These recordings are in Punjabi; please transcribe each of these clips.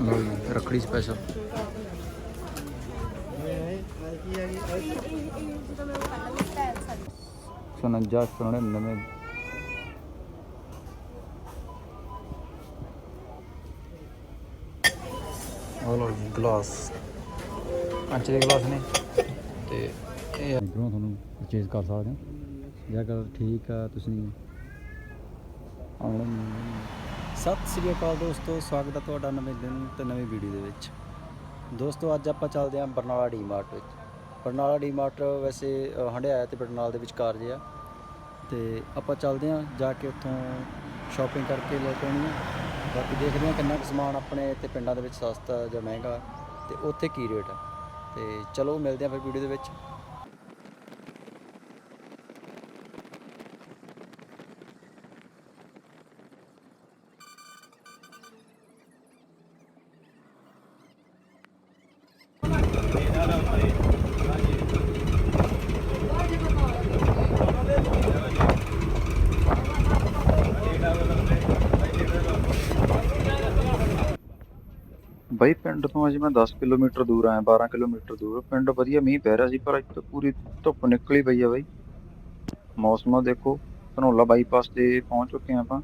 ਰੱਖੜੀ ਸਪੈਸ਼ਲ ਸਨੰਜਾ 99 ਉਹ ਲਓ ਜੀ ਗਲਾਸ। ਕੰਚ ਦੇ ਗਲਾਸ ਨੇ। ਤੇ ਇਹ ਇਧਰੋਂ ਤੁਹਾਨੂੰ ਪਰਚੇਜ਼ ਕਰ ਸਕਦੇ ਹੋ। ਜੇਕਰ ਠੀਕ ਆ ਤੁਸੀਂ ਆਨਲਾਈਨ ਸਤਿ ਸ੍ਰੀ ਅਕਾਲ ਦੋਸਤੋ ਸਵਾਗਤ ਹੈ ਤੁਹਾਡਾ ਨਵੇਂ ਦਿਨ ਤੇ ਨਵੀਂ ਵੀਡੀਓ ਦੇ ਵਿੱਚ। ਦੋਸਤੋ ਅੱਜ ਆਪਾਂ ਚੱਲਦੇ ਹਾਂ ਬਰਨਾਲਾ ਡੀਮਾਰਟ ਵਿੱਚ। ਬਰਨਾਲਾ ਡੀਮਾਰਟ ਵੈਸੇ ਅ, ਹੰਡਿਆਇਆ ਤੇ ਬਰਨਾਲਾ ਦੇ ਵਿਚਕਾਰ ਜੇ ਆ। ਤੇ ਆਪਾਂ ਚੱਲਦੇ ਹਾਂ ਜਾ ਕੇ ਉੱਥੋਂ ਸ਼ਾਪਿੰਗ ਕਰਕੇ ਲੈ ਕੇ ਆਉਣੀ ਆ। ਬਾਕੀ ਦੇਖਦੇ ਹਾਂ ਕਿੰਨਾ ਕੁ ਸਮਾਨ ਆਪਣੇ ਤੇ ਪਿੰਡਾਂ ਦੇ ਵਿੱਚ ਸਸਤਾ ਜਾਂ ਮਹਿੰਗਾ। ਤੇ ਉੱਥੇ ਕੀ ਰੇਟ ਹੈ ਤੇ ਚਲੋ ਮਿਲਦੇ ਹਾਂ ਫਿਰ ਵੀਡੀਓ ਦੇ ਵਿੱਚ। ਬਈ ਪਿੰਡ ਤੋਂ ਅੱਜ ਮੈਂ 10 ਕਿਲੋਮੀਟਰ ਦੂਰ ਆਇਆ 12 ਕਿਲੋਮੀਟਰ ਦੂਰ। ਪਿੰਡ ਵਧੀਆ ਮੀਂਹ ਪੈ ਰਿਹਾ ਸੀ ਪਰ ਅੱਜ ਤਾਂ ਪੂਰੀ ਧੁੱਪ ਨਿਕਲੀ ਪਈ ਆ ਬਾਈ। ਮੌਸਮ ਦੇਖੋ, ਧਨੋਲਾ ਬਾਈਪਾਸ ਤੇ ਪਹੁੰਚ ਚੁੱਕੇ ਹਾਂ ਆਪਾਂ।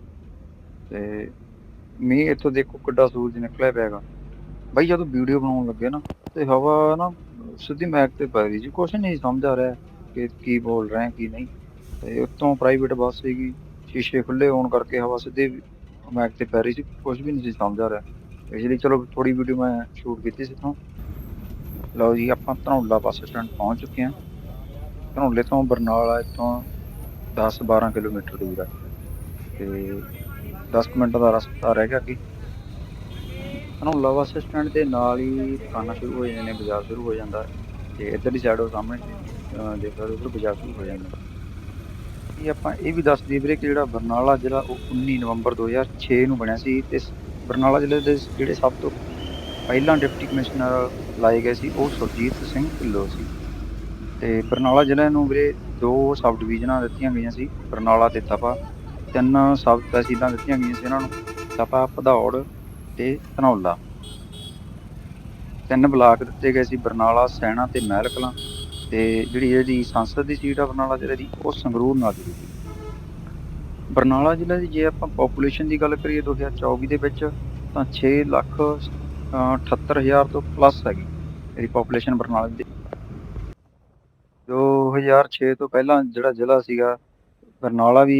ਤੇ ਮੀਂਹ ਇੱਥੋਂ ਦੇਖੋ ਕਿੱਡਾ ਸੂਰਜ ਨਿਕਲਿਆ ਪਿਆਗਾ ਬਾਈ ਜਦੋਂ ਵੀਡੀਓ ਬਣਾਉਣ ਲੱਗੇ ਨਾ, ਤੇ ਹਵਾ ਨਾ ਸਿੱਧੀ ਮੈਕ ਤੇ ਪੈ ਰਹੀ ਸੀ ਕੁਛ ਨਹੀਂ ਸਮਝ ਆ ਰਿਹਾ ਕਿ ਕੀ ਬੋਲ ਰਹੇ, ਕੀ ਨਹੀਂ। ਤੇ ਉੱਤੋਂ ਪ੍ਰਾਈਵੇਟ ਬੱਸ ਸੀਗੀ, ਸ਼ੀਸ਼ੇ ਖੁੱਲੇ ਹੋਣ ਕਰਕੇ ਹਵਾ ਸਿੱਧੀ ਮੈਕ ਤੇ ਪੈ ਰਹੀ ਸੀ। ਕੁਝ ਵੀ ਨਹੀਂ ਸੀ ਸਮਝ ਆ ਰਿਹਾ। ਇਸ ਲਈ ਚਲੋ ਥੋੜੀ ਵੀਡੀਓ ਮੈਂ ਸ਼ੂਟ ਕੀਤੀ ਸੀ ਇੱਥੋਂ। ਲਓ ਜੀ, ਆਪਾਂ ਧਨੌਲਾ ਬੱਸ ਸਟੈਂਡ ਪਹੁੰਚ ਚੁੱਕੇ ਹਾਂ। ਧਨੌਲੇ ਤੋਂ ਬਰਨਾਲਾ ਇੱਥੋਂ 10-12 ਕਿਲੋਮੀਟਰ ਦੂਰ ਹੈ ਤੇ 10 ਕੁ ਮਿੰਟ ਦਾ ਰਸਤਾ ਰਹਿ ਗਿਆ ਕੀ ਧਨੌਲਾ ਬੱਸ ਸਟੈਂਡ ਦੇ ਨਾਲ ਹੀ ਦੁਕਾਨਾਂ ਸ਼ੁਰੂ ਹੋ ਜਾਂਦੀਆਂ ਨੇ, ਬਾਜ਼ਾਰ ਸ਼ੁਰੂ ਹੋ ਜਾਂਦਾ। ਹੈ ਤੇ ਇੱਧਰਲੀ ਸਾਈਡ ਉਹ ਸਾਹਮਣੇ ਦੇਖ ਸਕਦੇ ਹੋ ਬਾਜ਼ਾਰ ਸ਼ੁਰੂ ਹੋ ਜਾਂਦਾ। ਇਹ ਆਪਾਂ ਇਹ ਵੀ ਦੱਸ ਦਈਏ ਵੀਰੇ ਕਿ ਜਿਹੜਾ ਬਰਨਾਲਾ ਜ਼ਿਲ੍ਹਾ, ਉਹ 19 ਨਵੰਬਰ 2006 ਨੂੰ ਬਣਿਆ ਸੀ। ਤੇ ਬਰਨਾਲਾ ਜ਼ਿਲ੍ਹੇ ਦੇ ਜਿਹੜੇ ਸਭ ਤੋਂ ਪਹਿਲਾਂ ਡਿਪਟੀ ਕਮਿਸ਼ਨਰ ਲਾਏ ਗਏ ਸੀ, ਉਹ ਸੁਰਜੀਤ ਸਿੰਘ ਢਿੱਲੋਂ ਸੀ। ਤੇ ਬਰਨਾਲਾ ਜ਼ਿਲ੍ਹੇ ਨੂੰ ਵੀਰੇ ਦੋ ਸਬ ਡਿਵੀਜ਼ਨਾਂ ਦਿੱਤੀਆਂ ਗਈਆਂ ਸੀ, ਬਰਨਾਲਾ ਤੇ ਤਪਾ। ਤਿੰਨ ਸਬ ਤਹਿਸੀਲਾਂ ਦਿੱਤੀਆਂ ਗਈਆਂ ਸੀ ਇਹਨਾਂ ਨੂੰ, ਤਪਾ, ਭਦੌੜ ਤੇ ਧਨੌਲਾ। ਤਿੰਨ ਬਲਾਕ ਦਿੱਤੇ ਗਏ ਸੀ, ਬਰਨਾਲਾ, ਸੈਣਾ ਤੇ ਮਹਿਲ ਕਲਾਂ ਤੇ ਜਿਹੜੀ ਇਹਦੀ ਸੰਸਦ ਦੀ ਸੀਟ ਆ ਬਰਨਾਲਾ ਜ਼ਿਲ੍ਹੇ ਦੀ, ਉਹ ਸੰਗਰੂਰ ਨਾਲ ਜੁੜੀ ਸੀ। ਬਰਨਾਲਾ ਜ਼ਿਲ੍ਹੇ ਦੀ ਜੇ ਆਪਾਂ ਪੋਪੂਲੇਸ਼ਨ ਦੀ ਗੱਲ ਕਰੀਏ 2024 ਦੇ ਵਿੱਚ ਤਾਂ 6 ਲੱਖ ਅਹ, 78000 ਤੋਂ ਪਲੱਸ ਹੈਗੀ ਇਹਦੀ ਪੋਪੂਲੇਸ਼ਨ ਬਰਨਾਲਾ ਦੀ। 2006 ਤੋਂ ਪਹਿਲਾਂ ਜਿਹੜਾ ਜ਼ਿਲ੍ਹਾ ਸੀਗਾ ਬਰਨਾਲਾ ਵੀ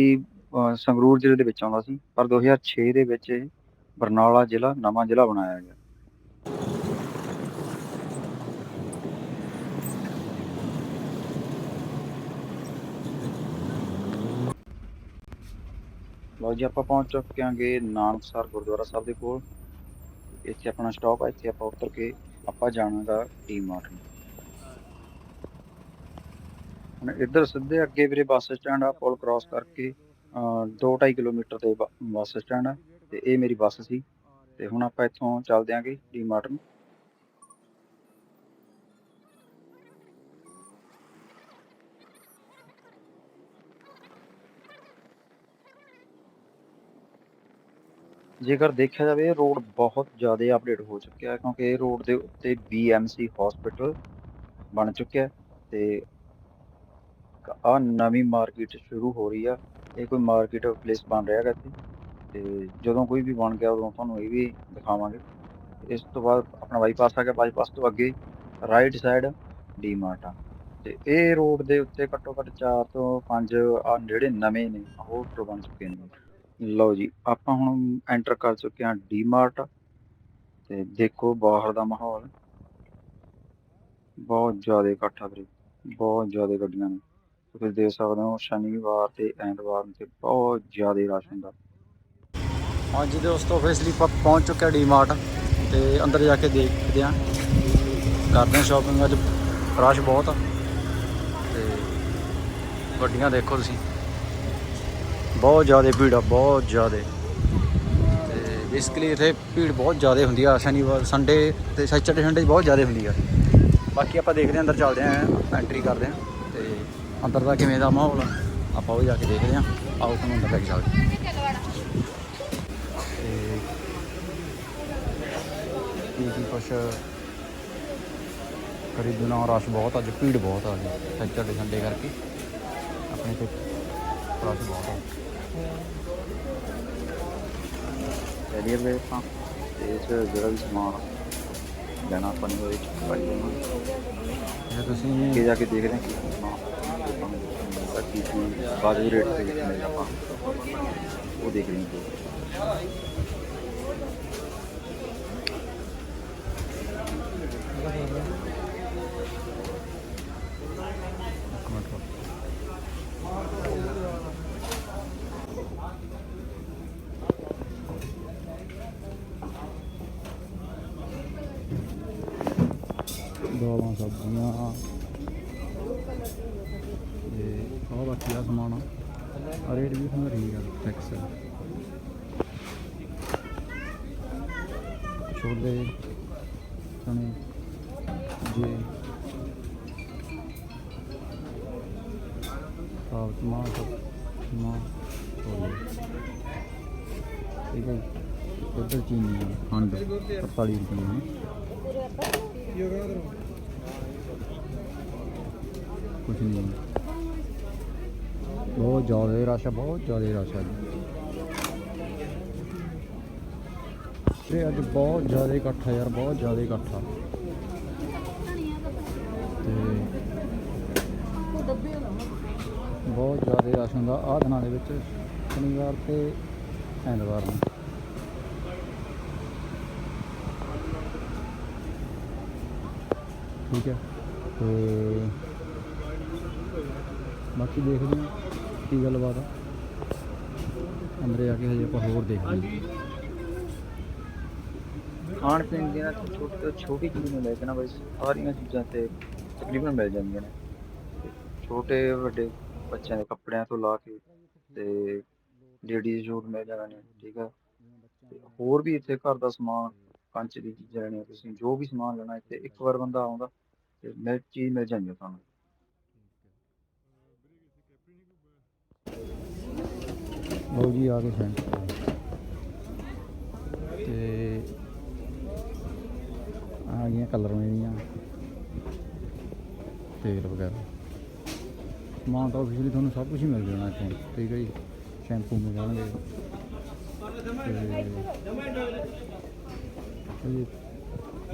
ਸੰਗਰੂਰ ਜ਼ਿਲ੍ਹੇ ਦੇ ਵਿੱਚ ਆਉਂਦਾ ਸੀ ਪਰ 2006 ਦੇ ਵਿੱਚ ਬਰਨਾਲਾ ਜ਼ਿਲ੍ਹਾ ਨਵਾਂ ਜ਼ਿਲ੍ਹਾ ਬਣਾਇਆ ਗਿਆ। ਲਓ ਜੀ, ਆਪਾਂ ਪਹੁੰਚ ਚੁੱਕੇ ਹਾਂਗੇ ਨਾਨਕਸਰ ਗੁਰਦੁਆਰਾ ਸਾਹਿਬ ਦੇ ਕੋਲ। ਇੱਥੇ ਆਪਣਾ ਸਟਾਪ ਹੈ ਇੱਥੇ ਆਪਾਂ ਉਤਰ ਕੇ ਆਪਾਂ ਜਾਣਾਗਾ ਟੀ ਮਾਰਟ ਨੂੰ ਹੁਣ ਇੱਧਰ ਸਿੱਧੇ ਅੱਗੇ ਵੀਰੇ ਬੱਸ ਸਟੈਂਡ ਆ, ਪੁਲ ਕ੍ਰਾਸ ਕਰਕੇ 2.5 ਕਿਲੋਮੀਟਰ ਤੇ ਬ- ਬੱਸ ਸਟੈਂਡ ਆ, ਤੇ ਇਹ ਮੇਰੀ ਬੱਸ ਸੀ। ਤੇ ਹੁਣ ਆਪਾਂ ਇੱਥੋਂ ਚੱਲਦੇ ਆਂਗੇ ਡੀ ਮਾਰਟ ਨੂੰ। ਜੇਕਰ ਦੇਖਿਆ ਜਾਵੇ ਇਹ ਰੋਡ ਬਹੁਤ ਜ਼ਿਆਦਾ ਅਪਡੇਟ ਹੋ ਚੁੱਕਿਆ ਹੈ ਕਿਉਂਕਿ ਇਹ ਰੋਡ ਦੇ ਉੱਤੇ BMC ਹਸਪੀਟਲ ਬਣ ਚੁੱਕਿਆ ਹੈ ਤੇ ਆ ਨਵੀਂ ਮਾਰਕੀਟ ਸ਼ੁਰੂ ਹੋ ਰਹੀ ਆ। ਇਹ ਕੋਈ ਮਾਰਕੀਟ ਪਲੇਸ ਬਣ ਰਿਹਾ ਹੈਗਾ ਇੱਥੇ ਤੇ ਜਦੋਂ ਕੋਈ ਵੀ ਬਣ ਗਿਆ, ਉਦੋਂ ਤੁਹਾਨੂੰ ਇਹ ਵੀ ਦਿਖਾਵਾਂਗੇ। ਇਸ ਤੋਂ ਬਾਅਦ ਆਪਣਾ ਬਾਈਪਾਸ ਆ ਗਿਆ। ਬਾਈਪਾਸ ਤੋਂ ਅੱਗੇ ਰਾਈਟ ਸਾਈਡ ਡੀਮਾਰਟ ਆ। ਤੇ ਇਹ ਰੋਡ ਦੇ ਉੱਤੇ ਘੱਟੋ ਘੱਟ 4 ਤੋਂ 5 ਆ ਜਿਹੜੇ ਨਵੇਂ ਨੇ, ਉਹ ਹੋਟਲ ਬਣ ਚੁੱਕੇ ਨੇ। ਲਓ ਜੀ, ਆਪਾਂ ਹੁਣ ਐਂਟਰ ਕਰ ਚੁੱਕੇ ਹਾਂ ਡੀਮਾਰਟ ਤੇ ਦੇਖੋ ਬਾਹਰ ਦਾ ਮਾਹੌਲ। ਬਹੁਤ ਜ਼ਿਆਦਾ ਇਕੱਠਾ ਆ ਵੀਰੇ, ਬਹੁਤ ਜ਼ਿਆਦਾ ਗੱਡੀਆਂ ਨੇ। ਤੁਸੀਂ ਦੇਖ ਸਕਦੇ ਹੋ ਸ਼ਨੀਵਾਰ ਤੇ ਐਤਵਾਰ ਨੂੰ ਤੇ ਬਹੁਤ ਜ਼ਿਆਦਾ ਰਸ਼ ਹੁੰਦਾ। ਹਾਂਜੀ ਦੋਸਤੋ ਫੇਸਲੀ ਪਹੁੰਚ ਚੁੱਕਿਆ ਡੀਮਾਰਟ ਤੇ ਅੰਦਰ ਜਾ ਕੇ ਦੇਖਦੇ ਹਾਂ। ਕਰਦੇ ਹਾਂ ਸ਼ਾਪਿੰਗ ਅੱਜ ਰਸ਼ ਬਹੁਤ ਆ। ਤੇ ਗੱਡੀਆਂ ਦੇਖੋ ਤੁਸੀਂ। ਬਹੁਤ ਜ਼ਿਆਦਾ, ਭੀੜ ਆ, ਬਹੁਤ ਜ਼ਿਆਦਾ। ਤੇ ਬੇਸਿਕਲੀ ਇੱਥੇ ਭੀੜ ਬਹੁਤ ਜ਼ਿਆਦਾ ਹੁੰਦੀ ਆ, ਸ਼ਨੀਵਾਰ ਸੰਡੇ ਤੇ ਸੈਚਰਡੇ ਸੰਡੇ ਬਹੁਤ ਜ਼ਿਆਦਾ ਹੁੰਦੀ ਆ। ਬਾਕੀ ਆਪਾਂ ਦੇਖਦੇ ਹਾਂ, ਅੰਦਰ ਚੱਲਦੇ ਆਂ ਐਂਟਰੀ ਕਰਦੇ ਆਂ ਤੇ ਅੰਦਰ ਦਾ ਕਿਵੇਂ ਦਾ ਮਾਹੌਲ ਆ, ਆਪਾਂ ਉਹ ਜਾ ਕੇ ਦੇਖਦੇ ਆਂ ਆਓ, ਤੁਹਾਨੂੰ ਅੰਦਰ ਲੈ ਕੇ ਚੱਲਦੇ ਤੇ ਕੀ ਕੁਛ ਖਰੀਦਣਾ, ਰਸ਼ ਬਹੁਤ ਅੱਜ ਭੀੜ ਬਹੁਤ ਆ ਜੀ ਸੈਚਰਡੇ ਸੰਡੇ ਕਰਕੇ। ਆਪਣੇ ਤੇ ਰਸ਼ ਬਹੁਤ ਆ। ਕੈਰੀਅਰ ਦੇ ਆਪਾਂ ਤੇ ਇਸ ਜਿਹੜਾ ਵੀ ਸਮਾਨ ਲੈਣਾ ਆਪਾਂ ਨੇ ਉਹਦੇ ਚ ਪਾਈ ਜਾਣਾ ਜੇ ਤੁਸੀਂ ਅੱਗੇ ਜਾ ਕੇ ਦੇਖਦੇ ਹਾਂ ਕੀ ਕੀ ਸਮਾਨ ਕੀ ਕੀ ਬਾਜੂ ਰੇਟ ਤੇ ਵਿੱਚ ਮਿਲਦਾ ਆਪਾਂ ਉਹ ਦੇਖ ਰਹੇ ਹਾਂ ਇੱਕ ਮਿੰਟ ਰੁਕੋ। ਦਾਲਾਂ ਸਬਜ਼ੀਆਂ। ਤੇ ਆਹ ਬਾਕੀ ਆ ਸਮਾਨ। ਆ ਆਹ ਰੇਟ ਵੀ ਤੁਹਾਨੂੰ ਠੀਕ ਆ ਫਿਕਸ ਛੋਲੇ ਚਣੇ ਜੇ। ਸਾਬ ਮਾਂ ਮਾਂ ਠੀਕ ਹੈ ਜੀ। ਚੀਨੀ ਖੰਡ 45 ਰੁਪਏ ਦੀ ਕੁਛ ਨਹੀਂ ਬਹੁਤ ਜ਼ਿਆਦਾ ਰਸ਼ ਹੈ ਬਹੁਤ ਜ਼ਿਆਦਾ ਰਸ਼ ਹੈ ਤੇ ਅੱਜ ਬਹੁਤ ਜ਼ਿਆਦਾ ਇਕੱਠ ਆ ਯਾਰ, ਬਹੁਤ ਜ਼ਿਆਦਾ ਇਕੱਠਾ ਬਹੁਤ ਜ਼ਿਆਦਾ ਰਸ਼ ਹੁੰਦਾ। ਆਹ ਦਿਨਾਂ ਦੇ ਵਿੱਚ ਸ਼ਨੀਵਾਰ ਤੇ ਐਤਵਾਰ ਨੂੰ। ਠੀਕ ਹੈ। ਤੇ ਬਾਕੀ ਦੇਖਦੇ ਹਾਂ ਕੀ ਗੱਲਬਾਤ ਆ। ਅੰਦਰੇ ਆ ਕੇ ਹਜੇ ਆਪਾਂ ਹੋਰ ਦੇਖਦੇ ਖਾਣ ਪੀਣ ਦੀਆਂ ਛੋਟੀ ਤੋਂ ਛੋਟੀ ਚੀਜ਼ ਨੂੰ ਲੈ ਕੇ ਨਾ ਬਈ ਸਾਰੀਆਂ ਚੀਜ਼ਾਂ ਤੇ ਤਕਰੀਬਨ ਮਿਲ ਜਾਂਦੀਆਂ ਨੇ। ਛੋਟੇ ਵੱਡੇ ਬੱਚਿਆਂ ਦੇ ਕੱਪੜਿਆਂ ਤੋਂ ਲਾ ਕੇ ਤੇ ਲੇਡੀਜ਼ ਸੂਟ ਮਿਲ ਜਾਂਦੇ ਨੇ, ਠੀਕ ਆ। ਹੋਰ ਵੀ ਇੱਥੇ ਘਰ ਦਾ ਸਮਾਨ ਕੰਚ ਦੀ ਚੀਜ਼ਾਂ ਲੈਣੀਆਂ ਤੁਸੀਂ ਜੋ ਵੀ ਸਮਾਨ ਲੈਣਾ ਇੱਥੇ ਇੱਕ ਵਾਰ ਬੰਦਾ ਆਉਂਦਾ ਤੇ ਮਿਲ ਚੀਜ਼ ਮਿਲ ਜਾਂਦੀ ਹੈ ਤੁਹਾਨੂੰ। ਲਓ ਜੀ, ਆ ਗਏ ਸੈਂਟ ਤੇ ਆ ਗਈਆਂ ਕਲਰ ਮੇਰੀਆਂ ਤੇਲ ਵਗੈਰਾ। ਸਮਾਨ ਤਾਂ ਆਫੀਸ਼ੀਅਲੀ ਤੁਹਾਨੂੰ ਸਭ ਕੁਝ ਮਿਲ ਜਾਣਾ ਇੱਥੋਂ। ਠੀਕ ਹੈ ਜੀ ਸ਼ੈਂਪੂ ਮਿਲ ਜਾਣਗੇ।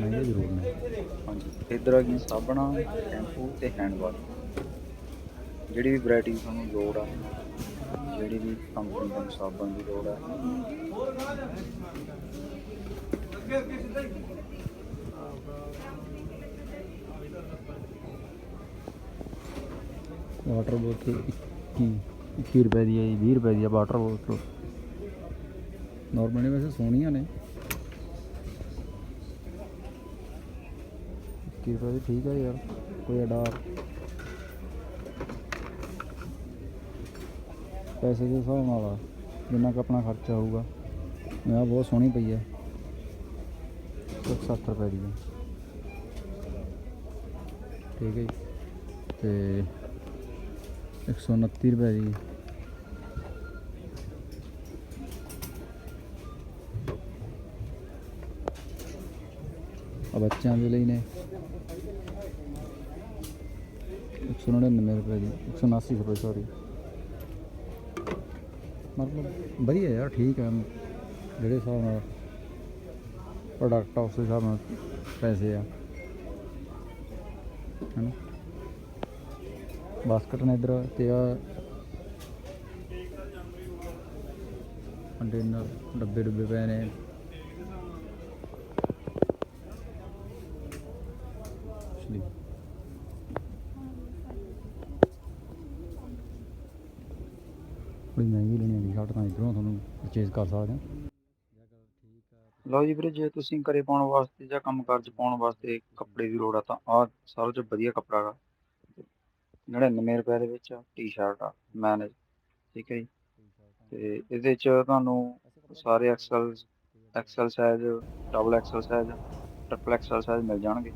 ਮਹਿੰਗੇ ਜ਼ਰੂਰ ਨੇ। ਹਾਂਜੀ। ਇੱਧਰ ਆ ਗਈਆਂ ਸਾਬਣਾ ਸ਼ੈਂਪੂ ਤੇ ਹੈਂਡ ਵਾਸ਼ ਜਿਹੜੀ ਵੀ ਵੈਰਾਈਟੀ ਤੁਹਾਨੂੰ ਲੋੜ ਆ ਜਿਹੜੀ ਵੀ ਕੰਪਨੀ ਦਾ ਸਾਬਣ ਦੀ ਲੋੜ ਆ। ਵਾਟਰ ਬੋਤਲ 21 21 ਰੁਪਏ ਦੀ ਹੈ ਜੀ 20 ਰੁਪਏ ਦੀ ਹੈ ਵਾਟਰ ਬੋਤਲ ਨਾਰਮਲ ਵੈਸੇ ਸੋਹਣੀਆਂ ਨੇ। 21 ਰੁਪਏ ਦੀ ਠੀਕ ਹੈ ਯਾਰ, ਕੋਈ ਐਡਾ ਪੈਸੇ ਦੇ ਹਿਸਾਬ ਨਾਲ ਆ, ਜਿੰਨਾ ਕੁ ਆਪਣਾ ਖਰਚਾ ਹੋਊਗਾ। ਇਹ ਬਹੁਤ ਸੋਹਣੀ ਪਈ ਹੈ 160 ਰੁਪਏ ਦੀ ਠੀਕ ਹੈ ਜੀ। ਤੇ 129 ਰੁਪਏ ਦੀ ਆ। ਬੱਚਿਆਂ ਦੇ ਲਈ ਨੇ। 199 ਰੁਪਏ ਦੀ 179 ਰੁਪਏ ਸੌਰੀ ਮਤਲਬ ਵਧੀਆ ਯਾਰ, ਠੀਕ ਆ। ਜਿਹੜੇ ਹਿਸਾਬ ਨਾਲ ਪ੍ਰੋਡਕਟ ਆ, ਉਸ ਹਿਸਾਬ ਨਾਲ ਪੈਸੇ ਆ। ਹੈਨਾ? ਬਾਸਕਟ ਨੇ ਇਧਰ ਤੇ ਆ ਕੰਟੇਨਰ ਡੱਬੇ ਡੁੱਬੇ ਪਏ ਨੇ ਪਿਛਲੀ ਕੋਈ ਮਹਿੰਗੀ ਲੈਣੀ ਹੈ ਸ਼ਰਟ ਤਾਂ ਇਧਰੋਂ ਤੁਹਾਨੂੰ ਕਰ ਸਕਦੇ ਹੋ। ਲਓ ਜੀ ਵੀਰੇ, ਜੇ ਤੁਸੀਂ ਘਰੇ ਪਾਉਣ ਵਾਸਤੇ ਜਾਂ ਕੰਮ ਕਾਰਜ ਪਾਉਣ ਵਾਸਤੇ ਕੱਪੜੇ ਦੀ ਲੋੜ ਆ, ਤਾਂ ਆਹ ਸਾਰਾ ਤੋਂ ਵਧੀਆ ਕੱਪੜਾ ਗਾ 99 ਰੁਪਏ ਦੇ ਵਿੱਚ ਟੀ-ਸ਼ਰਟ ਆ, ਮੈਨੇਜ, ਠੀਕ ਹੈ ਜੀ। ਤੇ ਇਹਦੇ ਚ ਤੁਹਾਨੂੰ ਸਾਰੇ XL XL size double XL size triple XL size ਮਿਲ ਜਾਣਗੇ।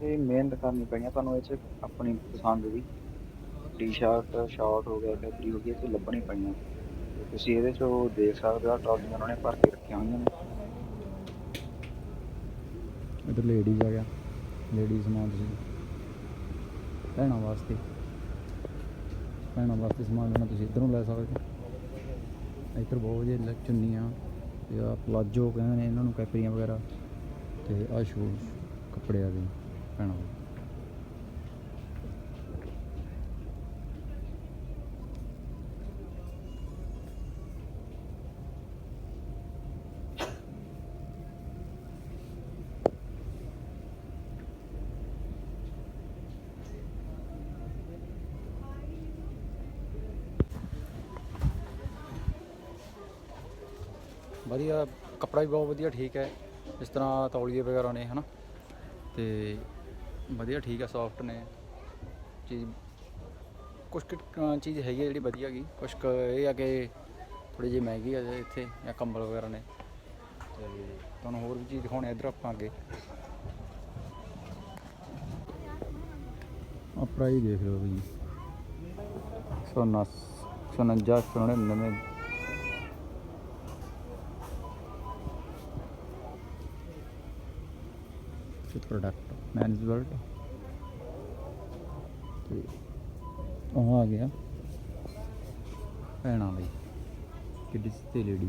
ਤੇ ਮਿਹਨਤ ਕਰਨੀ ਪੈਣੀ ਆ ਤੁਹਾਨੂੰ ਇਹ ਚ ਆਪਣੀ ਪਸੰਦ ਦੀ। ਟੀ-ਸ਼ਰਟ ਸ਼ਾਰਟ ਹੋ ਗਿਆ ਕੈਪਰੀ ਹੋ ਗਈ, ਇਹ 'ਚ ਲੱਭਣੀ ਪੈਣੀਆਂ ਤੇ ਤੁਸੀਂ ਇਹਦੇ ਚੋਂ ਦੇਖ ਸਕਦੇ ਹੋ ਟਰਾਲੀਆਂ ਉਹਨਾਂ ਨੇ ਭਰ ਕੇ ਰੱਖੀਆਂ ਹੋਈਆਂ ਨੇ। ਇੱਧਰ ਲੇਡੀਜ਼ ਆ ਗਿਆ। ਲੇਡੀਜ਼ ਸਮਾਨ ਤੁਸੀਂ ਭੈਣਾਂ ਵਾਸਤੇ। ਭੈਣਾਂ ਵਾਸਤੇ ਸਮਾਨ ਲੈਣਾ ਤੁਸੀਂ ਇੱਧਰੋਂ ਲੈ ਸਕਦੇ ਹੋ। ਇੱਧਰ ਬਹੁਤ ਵਧੀਆ ਚੁੰਨੀਆਂ ਤੇ ਆ ਪਲਾਜੋ ਕਹਿੰਦੇ ਨੇ ਇਹਨਾਂ ਨੂੰ ਕੈਪਰੀਆਂ ਵਗੈਰਾ ਤੇ ਆ ਸ਼ੂਜ਼ ਕੱਪੜੇ ਆ ਗਏ ਭੈਣਾਂ ਵਧੀਆ ਕੱਪੜਾ ਵੀ ਬਹੁਤ ਵਧੀਆ ਠੀਕ ਹੈ। ਇਸ ਤਰ੍ਹਾਂ ਤੌਲੀਏ ਵਗੈਰਾ ਨੇ ਹਨਾ। ਤੇ ਵਧੀਆ ਠੀਕ ਹੈ ਸੌਫਟ ਨੇ। ਚੀਜ਼ ਕੁਛ ਕੁ, ਅਹ, ਚੀਜ਼ ਹੈਗੀ ਹੈ ਜਿਹੜੀ ਵਧੀਆ ਗਈ ਕੁਛ ਕੁ ਇਹ ਆ ਕਿ ਥੋੜੀ ਜਿਹੀ ਮਹਿੰਗੀ ਆ ਇੱਥੇ ਜਾਂ ਕੰਬਲ ਵਗੈਰਾ ਨੇ। ਤੇ ਤੁਹਾਨੂੰ ਹੋਰ ਵੀ ਚੀਜ਼ ਦਿਖਾਉਣੇ ਇੱਧਰ ਆਪਾਂ ਅੱਗੇ। ਆ ਪ੍ਰਾਈਸ ਦੇਖ ਲਓ ਵੀ 149 149 199 ਪ੍ਰੋਡਕਟ ਮੈਨਸ ਵਰਲਡ ਤੇ ਉਹ ਆ ਗਿਆ ਭੈਣਾਂ ਲਈ ਕਿਡਸ ਤੇ ਲੇਡੀ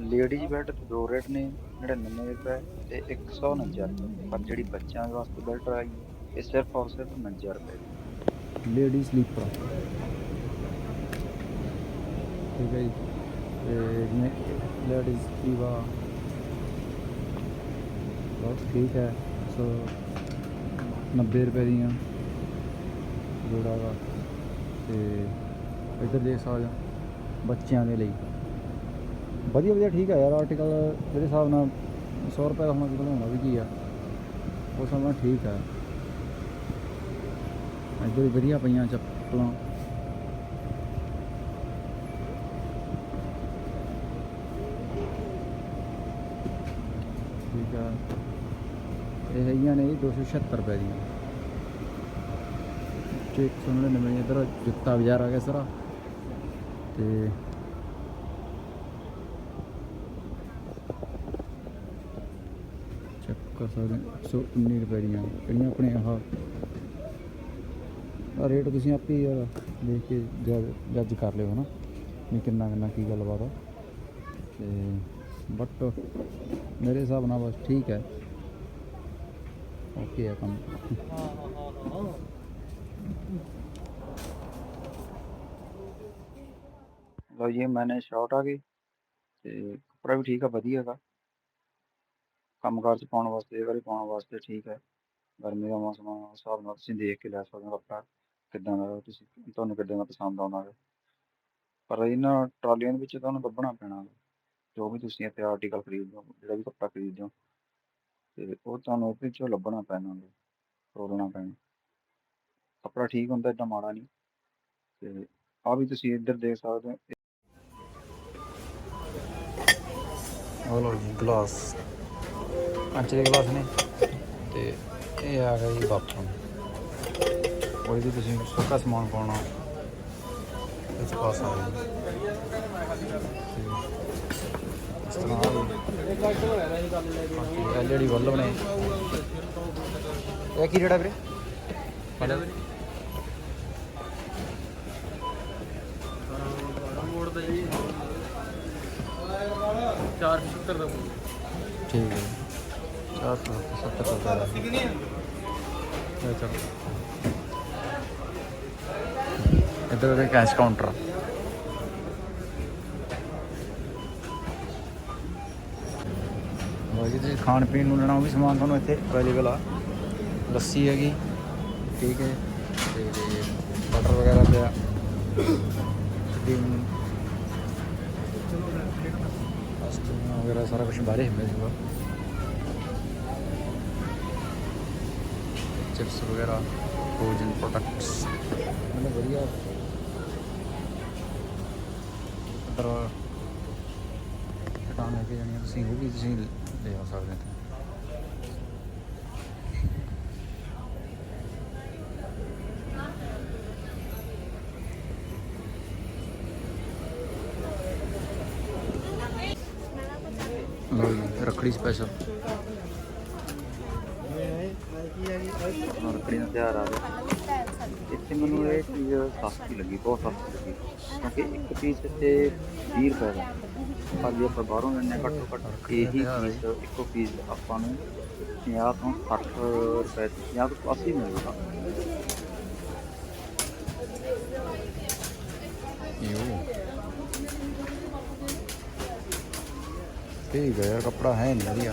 ਲੇਡੀਜ਼ ਬੈਲਟ ਦੇ ਦੋ ਰੇਟ ਨੇ 99 ਰੁਪਏ ਤੇ 149 ਰੁਪਏ। ਪਰ ਜਿਹੜੀ ਬੱਚਿਆਂ ਵਾਸਤੇ ਬੈਲਟ ਆਈ ਇਹ ਸਿਰਫ ਔਰ ਸਿਰਫ 49 ਰੁਪਏ ਦੀ। ਲੇਡੀ ਸਲੀਪਰ ਠੀਕ ਹੈ ਜੀ। ਤੇ ਲੇਡੀਜ਼ ਕੀਵਾ ਬਹੁਤ ਠੀਕ ਹੈ, ਸੋ 90 ਰੁਪਏ ਦੀਆਂ ਜੋੜਾ ਵਾ। ਤੇ ਇੱਧਰ ਦੇਖ ਸਕਦੇ ਹੋ, ਬੱਚਿਆਂ ਦੇ ਲਈ। ਵਧੀਆ ਵਧੀਆ ਠੀਕ ਹੈ ਯਾਰ ਆਰਟੀਕਲ ਜਿਹੜੇ ਹਿਸਾਬ ਨਾਲ 100 ਰੁਪਏ ਦਾ ਹੁਣ ਅੱਜ ਕੱਲ੍ਹ ਹੋਣਾ ਵੀ ਕੀ ਆ, ਉਹ ਹਿਸਾਬ ਨਾਲ ਠੀਕ ਹੈ ਇੱਧਰ ਵਧੀਆ ਪਈਆਂ ਚੱਪਲਾਂ। ਠੀਕ ਆ। ਇਹ ਹੈਗੀਆਂ ਨੇ ਜੀ 276 ਰੁਪਏ ਦੀਆਂ। ਤੇ 199 ਇੱਧਰ ਜੁੱਤਾ ਬਾਜ਼ਾਰ ਆ ਗਿਆ ਸਾਰਾ। ਤੇ ਚੈੱਕ ਕਰ ਸਕਦੇ 119 ਰੁਪਏ ਦੀਆਂ ਕਿਹੜੀਆਂ ਆਪਣੇ ਆਹ ਆ ਰੇਟ ਤੁਸੀਂ ਆਪੇ ਯਾਰ ਦੇਖ ਕੇ ਜੱਜ ਕਰ ਲਿਓ, ਹਨਾ? ਵੀ ਕਿੰਨਾ ਕਿੰਨਾ ਕੀ ਗੱਲਬਾਤ ਆ। ਤੇ ਬਟ ਮੇਰੇ ਹਿਸਾਬ ਨਾਲ ਬਸ ਠੀਕ ਹੈ। ਓਕੇ ਆ ਕੰਮ। ਲਓ ਜੀ, ਮੈਨੇ ਸ਼ਾਰਟ ਆ ਗਈ ਤੇ ਕੱਪੜਾ ਵੀ ਠੀਕ ਆ, ਵਧੀਆ ਹੈਗਾ। ਕੰਮਕਾਰ ਚ ਪਾਉਣ ਵਾਸਤੇ, ਇਹ ਵਾਰੀ ਪਾਉਣ ਵਾਸਤੇ ਠੀਕ ਹੈ ਗਰਮੀ ਦਾ ਮੌਸਮ ਆ ਹਿਸਾਬ ਨਾਲ ਤੁਸੀਂ ਦੇਖ ਕੇ ਲੈ ਸਕਦੇ ਹੋ ਕੱਪੜਾ, ਕਿੱਦਾਂ ਦਾ ਤੁਸੀਂ, ਤੁਹਾਨੂੰ ਕਿੱਦਾਂ ਦਾ ਪਸੰਦ ਆਉਣਾ ਹੈ ਪਰ ਇਹਨਾਂ ਟਰਾਲੀਆਂ ਦੇ ਵਿੱਚ ਤੁਹਾਨੂੰ ਲੱਭਣਾ ਪੈਣਾ ਜੋ ਵੀ ਤੁਸੀਂ ਇੱਥੇ ਆਰਟੀਕਲ ਖਰੀਦਦੇ ਹੋ, ਜਿਹੜਾ ਵੀ ਕੱਪੜਾ ਖਰੀਦਦੇ ਹੋ। ਤੇ ਉਹ ਤੁਹਾਨੂੰ ਉਹਦੇ 'ਚੋਂ ਲੱਭਣਾ ਪੈਣਾ ਗਾ, ਰੋਲਣਾ ਪੈਣਾ। ਕੱਪੜਾ ਠੀਕ ਹੁੰਦਾ ਏਦਾਂ ਮਾੜਾ ਨਹੀਂ। ਤੇ ਆ ਵੀ ਤੁਸੀਂ ਇੱਧਰ ਦੇਖ ਸਕਦੇ ਹੋ। ਉਹ ਲਓ ਗਲਾਸ। ਕੰਚ ਦੇ ਗਲਾਸ ਨੇ। ਤੇ ਇਹ ਆ ਗਿਆ ਜੀ ਬਾਥਰੂਮ। ਕੋਈ ਵੀ ਤੁਸੀਂ ਸੁੱਕਾ ਸਮਾਨ ਪਾਉਣਾ। ਇਹ 'ਚ ਤੇ ਐਲਈਡੀ ਬੱਲਬ ਨੇ ਇਹ ਕੀ ਰੇੜਾ ਵੀਰੇ? ਕਿਹੜਾ ਵੀਰੇ। ਠੀਕ ਹੈ। 470 ਰੁਪਏ ਦਾ ਇਹ ਚਲੋ। ਇੱਧਰ ਦੇ ਕੈਸ਼ ਕਾਊਂਟਰ ਲਓ ਜੀ, ਤੁਸੀਂ ਖਾਣ ਪੀਣ ਨੂੰ ਲੈਣਾ, ਉਹ ਵੀ ਸਮਾਨ ਤੁਹਾਨੂੰ ਇੱਥੇ ਅਵੇਲੇਬਲ ਆ। ਲੱਸੀ ਹੈਗੀ, ਠੀਕ ਹੈ। ਤੇ ਬਟਰ ਵਗੈਰਾ ਪਿਆ। ਕਰੀਮ ਪਸਤੀਆਂ ਵਗੈਰਾ ਸਾਰਾ ਕੁਝ ਬਾਹਰੇ ਮਿਲ ਜੂਗਾ। ਚਿਪਸ ਵਗੈਰਾ ਫਰੋਜ਼ਨ ਪ੍ਰੋਡਕਟਸ ਮਤਲਬ ਵਧੀਆ। ਪਰ ਕਟਾਣ ਲੈ ਕੇ ਜਾਣੀਆਂ ਤੁਸੀਂ ਉਹ ਵੀ ਤੁਸੀਂ ਲੈ ਆ ਸਕਦੇ ਹੋ ਲਓ ਜੀ, ਰੱਖੜੀ ਸਪੈਸ਼ਲ ਰੱਖੜੀ ਦਾ ਤਿਉਹਾਰ ਆ ਗਿਆ। ਇੱਥੇ ਮੈਨੂੰ ਇਹ ਚੀਜ਼ ਸਸਤੀ ਲੱਗੀ, ਬਹੁਤ ਸਸਤੀ ਲੱਗੀ। ਕਿਉਂਕਿ ਇੱਕ ਪੀਸ ਇੱਥੇ 20 ਰੁਪਏ ਦਾ। ਖਾਲੀ ਆਪਾਂ ਬਾਹਰੋਂ ਲੈਣੇ ਘੱਟੋ ਘੱਟ ਇਹੀ ਪੀਸ ਇੱਕੋ ਪੀਸ ਆਪਾਂ ਨੂੰ 50 ਤੋਂ 60 ਰੁਪਏ 50 ਤੋਂ 80 ਮਿਲੇਗਾ ਯੋ। ਠੀਕ ਹੈ ਯਾਰ ਕੱਪੜਾ ਹੈ ਨਹੀਂ ਵਧੀਆ।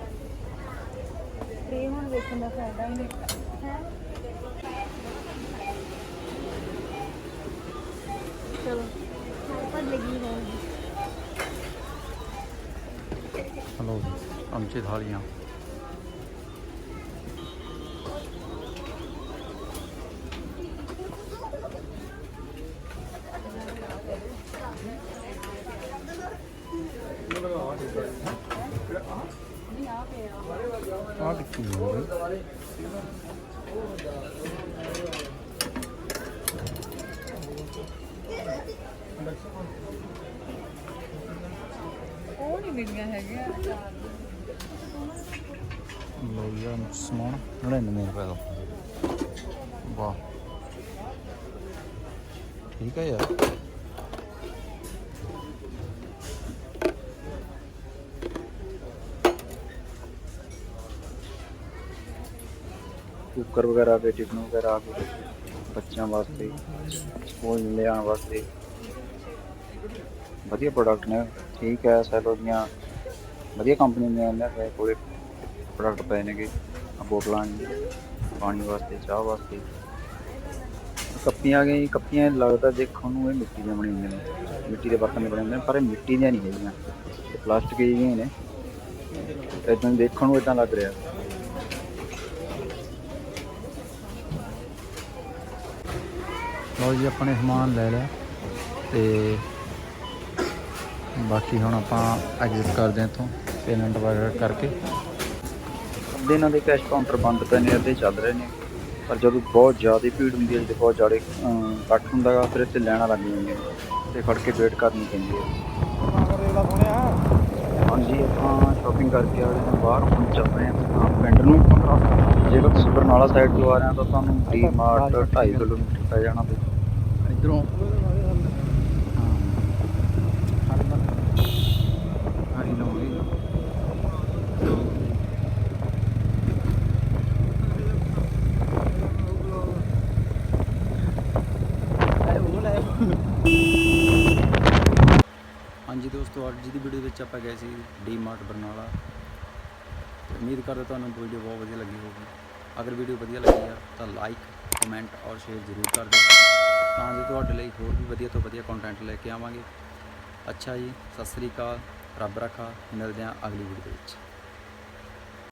ਵੇਖਣ ਦਾ ਫਾਇਦਾ ਹੀ ਨਹੀਂ ਹੈ? ਚਲੋ ਪਰ ਲੱਗੀ ਹੋਊਗੀ ਹਲੋ ਜੀ ਆਮਚੇ ਆ ਟਿੱਕੀ ਹੋ ਉਹ ਨਹੀਂ ਮਿਲੀਆਂ ਹੈਗੀਆਂ। ਲੋ ਯਾਰ ਸਮਾਨ 99 ਰੁਪਏ ਦਾ। ਵਾਹ। ਠੀਕ ਹੈ ਯਾਰ। ਕੁੱਕਰ ਵਗੈਰਾ ਆ ਟਿਫਨ ਵਗੈਰਾ ਆ ਬੱਚਿਆਂ ਵਾਸਤੇ, ਸਕੂਲ ਲਿਆਉਣ ਵਾਸਤੇ। ਵਧੀਆ ਪ੍ਰੋਡਕਟ ਨੇ, ਠੀਕ ਹੈ, ਸੈਲੋ ਦੀਆਂ। ਵਧੀਆ ਕੰਪਨੀ ਦੀਆਂ ਇਹਨਾਂ ਦੇ ਕੋਲੇ ਪ੍ਰੋਡਕਟ ਪਏ ਨੇਗੇ। ਬੋਤਲਾਂ ਪਾਣੀ ਵਾਸਤੇ, ਚਾਹ ਵਾਸਤੇ। ਕੱਪੀਆਂ ਆ ਗਈਆਂ, ਕੱਪੀਆਂ ਲੱਗਦਾ ਦੇਖਣ ਨੂੰ ਇਹ ਮਿੱਟੀ ਦੀਆਂ ਬਣੀਆਂ ਹੋਈਆਂ ਨੇ। ਮਿੱਟੀ ਦੇ ਬਰਤਨ ਦੇ ਬਣੇ ਹੁੰਦੇ ਨੇ, ਪਰ ਇਹ ਮਿੱਟੀ ਦੀਆਂ ਨਹੀਂ ਹੈਗੀਆਂ। ਇਹ ਪਲਾਸਟਿਕ ਦੀਆਂ ਨੇ। ਇਦਾਂ ਦੇਖਣ ਨੂੰ ਇਦਾਂ ਲੱਗ ਰਿਹਾ। ਲਓ ਜੀ ਆਪਣੇ ਸਮਾਨ ਲੈ ਲਿਆ ਤੇ ਬਾਕੀ ਹੁਣ ਆਪਾਂ ਐਗਜ਼ਿਟ ਕਰਦੇ ਹਾਂ ਇੱਥੋਂ ਪੇਮੈਂਟ ਵਗੈਰਾ ਕਰਕੇ। ਅੱਧੇ ਇਹਨਾਂ ਦੇ ਕੈਸ਼ ਕਾਊਂਟਰ ਬੰਦ ਪਏ ਨੇ ਅੱਧੇ ਚੱਲ ਰਹੇ ਨੇ। ਪਰ ਜਦੋਂ ਬਹੁਤ ਜ਼ਿਆਦਾ ਭੀੜ ਹੁੰਦੀ ਹੈ ਜਦੋਂ ਬਹੁਤ ਜ਼ਿਆਦਾ ਇਕੱਠ ਹੁੰਦਾ ਗਾ ਫਿਰ ਇੱਥੇ ਲੈਣਾ ਲੱਗ ਜਾਂਦੀਆਂ ਨੇ ਤੇ ਫੜ ਕੇ ਵੇਟ ਕਰਨੀ ਪੈਂਦੀ ਹੈ। ਹਾਂਜੀ ਆਪਾਂ ਸ਼ਾਪਿੰਗ ਕਰਕੇ ਆ ਰਹੇ ਹਾਂ ਬਾਹਰ ਹੁਣ ਚੱਲ ਰਹੇ ਹਾਂ ਪਿੰਡ ਨੂੰ। ਜੇਕਰ ਤੁਸੀਂ ਬਰਨਾਲਾ ਸਾਈਡ ਤੋਂ ਆ ਰਹੇ ਹੋ ਤਾਂ ਤੁਹਾਨੂੰ ਡੀ ਮਾਰਟ 2.5 ਕਿਲੋਮੀਟਰ ਪੈ ਜਾਣਾ ਤੇ ਇਧਰੋਂ ਹਾਂਜੀ ਦੋਸਤੋ, ਅੱਜ ਦੀ ਵੀਡੀਓ ਵਿੱਚ ਆਪਾਂ ਗਏ ਸੀ ਡੀ ਮਾਰਟ ਬਰਨਾਲਾ। ਤੇ ਉਮੀਦ ਕਰਦਾ ਤੁਹਾਨੂੰ ਵੀਡੀਓ ਬਹੁਤ ਵਧੀਆ ਲੱਗੀ ਹੋਊਗੀ। ਅਗਰ ਵੀਡੀਓ ਵਧੀਆ ਲੱਗੀ ਆ, ਤਾਂ ਲਾਈਕ ਕਮੈਂਟ ਔਰ ਸ਼ੇਅਰ ਜ਼ਰੂਰ ਕਰ ਦਿਓ। ਤਾਂ ਜੋ ਤੁਹਾਡੇ ਲਈ ਹੋਰ ਵੀ ਵਧੀਆ ਤੋਂ ਵਧੀਆ ਕੰਟੈਂਟ ਲੈ ਕੇ ਆਵਾਂਗੇ। ਅੱਛਾ ਜੀ, ਸਤਿ ਸ੍ਰੀ ਅਕਾਲ। ਰੱਬ ਰੱਖਾ, ਮਿਲਦੇ ਹਾਂ ਅਗਲੀ ਵੀਡੀਓ ਵਿੱਚ।